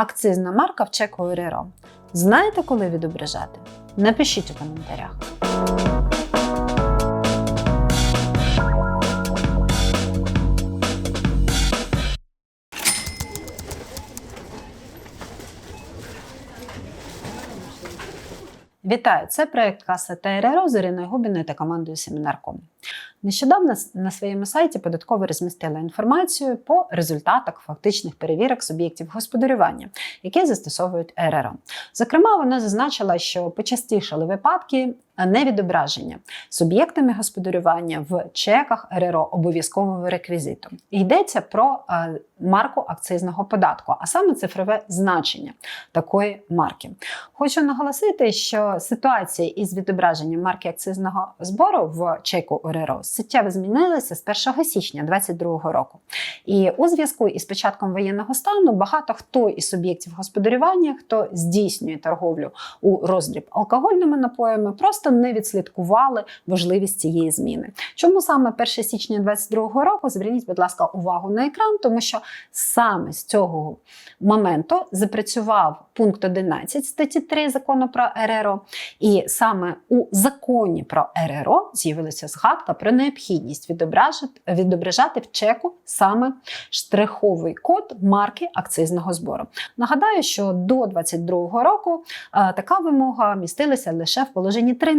Акцизна марка в чеку РРО. Знаєте, коли відображати? Напишіть у коментарях. Вітаю! Це проект Каса та РРО з Іриною Губіною та командою Семінарком. Нещодавно на своєму сайті податково розмістила інформацію по результатах фактичних перевірок суб'єктів господарювання, які застосовують РРО. Зокрема, вона зазначила, що почастішали випадки невідображення суб'єктами господарювання в чеках РРО обов'язкового реквізиту. Йдеться про е, марку акцизного податку, а саме цифрове значення такої марки. Хочу наголосити, що ситуація із відображенням марки акцизного збору в чеку РРО суттєво змінилася з 1 січня 2022 року. І у зв'язку із початком воєнного стану багато хто із суб'єктів господарювання, хто здійснює торговлю у роздріб алкогольними напоями, просто не відслідкували важливість цієї зміни. Чому саме 1 січня 2022 року? Зверніть, будь ласка, увагу на екран, тому що саме з цього моменту запрацював пункт 11 статті 3 закону про РРО, і саме у законі про РРО з'явилася згадка про необхідність відображати, відображати в чеку саме штриховий код марки акцизного збору. Нагадаю, що до 2022 року е, така вимога містилася лише в положенні 13,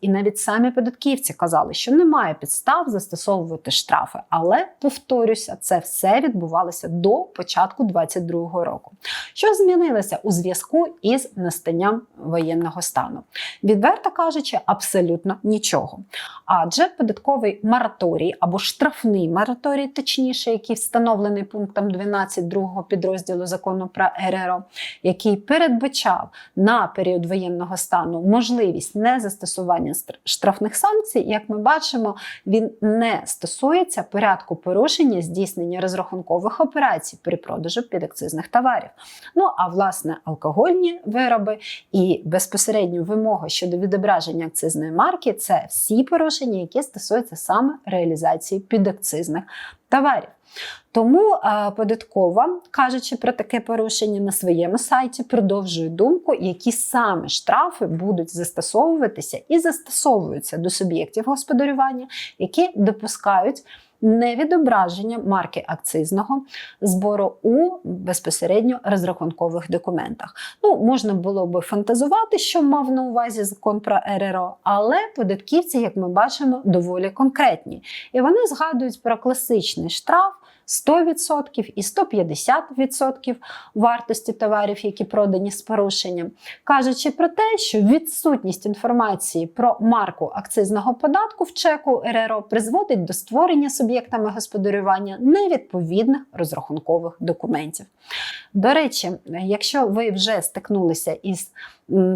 і навіть самі податківці казали, що немає підстав застосовувати штрафи. Але повторюся, це все відбувалося до початку 2022 року. Що змінилося у зв'язку із настанням воєнного стану? Відверто кажучи, абсолютно нічого. Адже податковий мораторій або штрафний мораторій, точніше, який встановлений пунктом 12 другого підрозділу закону про РРО, який передбачав на період воєнного стану можливість незастосування штрафних санкцій, як ми бачимо, він не стосується порядку порушення здійснення розрахункових операцій при продажу підакцизних товарів. Ну а власне алкогольні вироби і безпосередньо вимоги щодо відображення акцизної марки це всі порушення, які стосуються саме реалізації підакцизних товарів. Тому е, податкова, кажучи про таке порушення на своєму сайті, продовжує думку, які саме штрафи будуть застосовуватися і застосовуються до суб'єктів господарювання, які допускають невідображення марки акцизного збору у безпосередньо розрахункових документах. Ну, можна було би фантазувати, що мав на увазі закон про РРО, але податківці, як ми бачимо, доволі конкретні. І вони згадують про класичний штраф. 100% і 150% вартості товарів, які продані з порушенням, кажучи про те, що відсутність інформації про марку акцизного податку в чеку РРО призводить до створення суб'єктами господарювання невідповідних розрахункових документів. До речі, якщо ви вже стикнулися із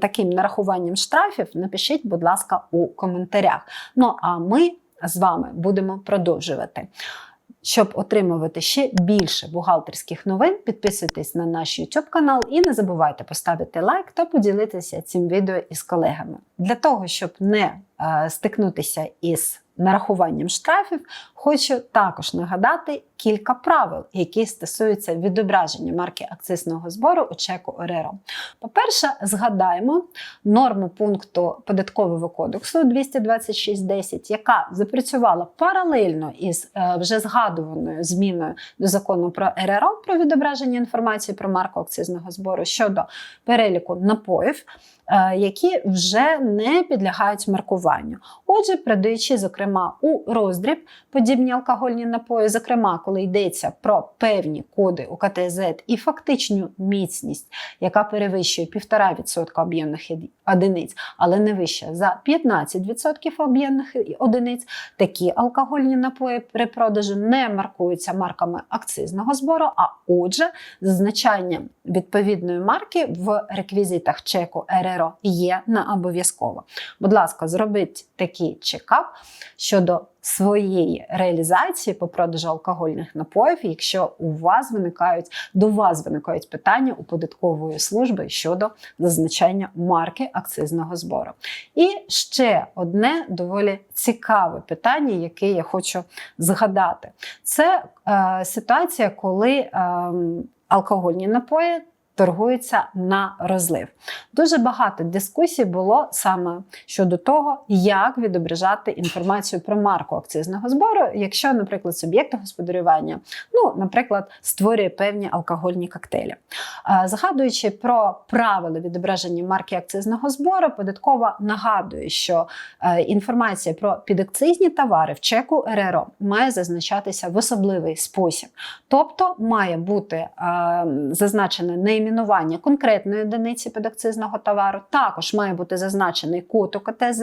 таким нарахуванням штрафів, напишіть, будь ласка, у коментарях. Ну а ми з вами будемо продовжувати. Щоб отримувати ще більше бухгалтерських новин, підписуйтесь на наш YouTube канал і не забувайте поставити лайк та поділитися цим відео із колегами. Для того, щоб не е, стикнутися із нарахуванням штрафів, хочу також нагадати кілька правил, які стосуються відображення марки акцизного збору у чеку РРО. По-перше, згадаємо норму пункту податкового кодексу 226.10, яка запрацювала паралельно із е, вже згадуваною зміною до закону про РРО про відображення інформації про марку акцизного збору щодо переліку напоїв. Е, які вже не підлягають маркуванню. Отже, продаючи, зокрема, у роздріб подібні алкогольні напої, зокрема, коли йдеться про певні коди у КТЗ і фактичну міцність, яка перевищує 1,5% об'ємних одиниць, але не вище за 15% об'ємних одиниць, такі алкогольні напої при продажу не маркуються марками акцизного збору, а отже, зазначання відповідної марки в реквізитах чеку РРО є не обов'язково. Будь ласка, зробіть такий чекап щодо своєї реалізації по продажу алкогольних напоїв, якщо у вас виникають до вас виникають питання у податкової служби щодо зазначення марки акцизного збору. І ще одне доволі цікаве питання, яке я хочу згадати, це е, ситуація, коли е, алкогольні напої торгуються на розлив. Дуже багато дискусій було саме щодо того, як відображати інформацію про марку акцизного збору, якщо, наприклад, суб'єкт господарювання, ну, наприклад, створює певні алкогольні коктейлі. Згадуючи про правила відображення марки акцизного збору, податкова нагадує, що е, інформація про підакцизні товари в чеку РРО має зазначатися в особливий спосіб. Тобто має бути е, зазначене найменування конкретної одиниці підакцизного товару, також має бути зазначений код УКТЗ,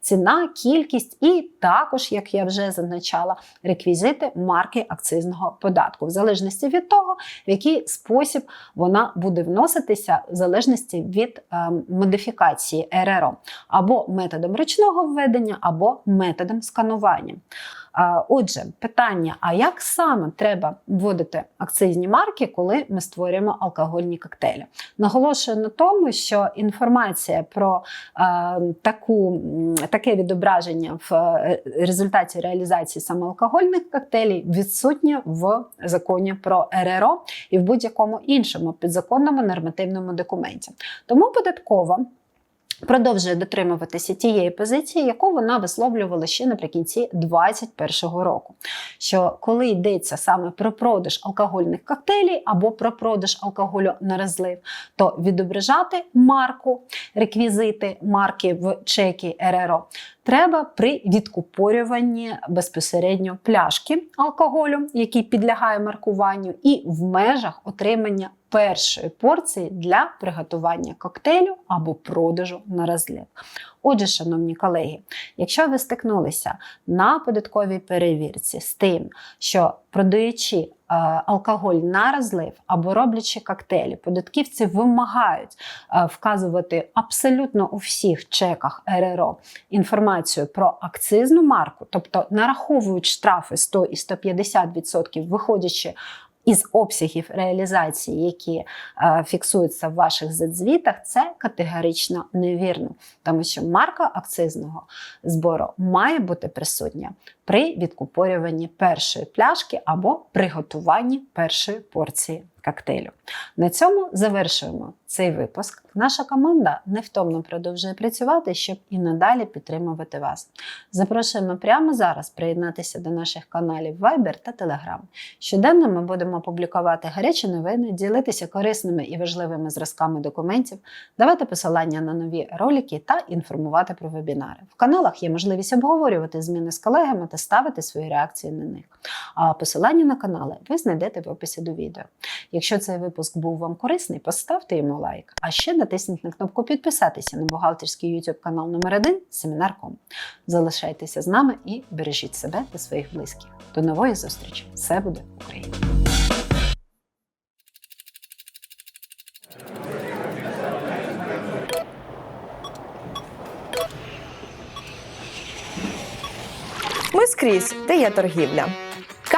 ціна, кількість і також, як я вже зазначала, реквізити марки акцизного податку, в залежності від того, в який спосіб вона буде вноситися, в залежності від е, модифікації РРО, або методом ручного введення, або методом сканування. Отже, питання: а як саме треба вводити акцизні марки, коли ми створюємо алкогольні коктейлі? Наголошую на тому, що інформація про е, таку, таке відображення в е, результаті реалізації саме алкогольних коктейлів відсутня в законі про РРО і в будь-якому іншому підзаконному нормативному документі. Тому податкова. Продовжує дотримуватися тієї позиції, яку вона висловлювала ще наприкінці 2021 року. Що коли йдеться саме про продаж алкогольних коктейлів або про продаж алкоголю на розлив, то відображати марку, реквізити марки в чекі РРО треба при відкупорюванні безпосередньо пляшки алкоголю, який підлягає маркуванню, і в межах отримання першої порції для приготування коктейлю або продажу на розлив. Отже, шановні колеги, якщо ви стикнулися на податковій перевірці з тим, що продаючи е, алкоголь на розлив або роблячи коктейлі, податківці вимагають е, вказувати абсолютно у всіх чеках РРО інформацію про акцизну марку, тобто нараховують штрафи 100 і 150%, виходячи із обсягів реалізації, які е, фіксуються в ваших задзвітах, це категорично невірно, тому що марка акцизного збору має бути присутня при відкупорюванні першої пляшки або приготуванні першої порції коктейлю. На цьому завершуємо цей випуск. Наша команда невтомно продовжує працювати, щоб і надалі підтримувати вас. Запрошуємо прямо зараз приєднатися до наших каналів Viber та Telegram. Щоденно ми будемо публікувати гарячі новини, ділитися корисними і важливими зразками документів, давати посилання на нові ролики та інформувати про вебінари. В каналах є можливість обговорювати зміни з колегами та ставити свої реакції на них. А посилання на канали ви знайдете в описі до відео. Якщо цей випуск був вам корисний, поставте йому лайк. А ще натисніть на кнопку підписатися на бухгалтерський YouTube канал номер 1 Семінар.ком. Залишайтеся з нами і бережіть себе та своїх близьких. До нової зустрічі! Все буде Україна! Скрізь, де є торгівля.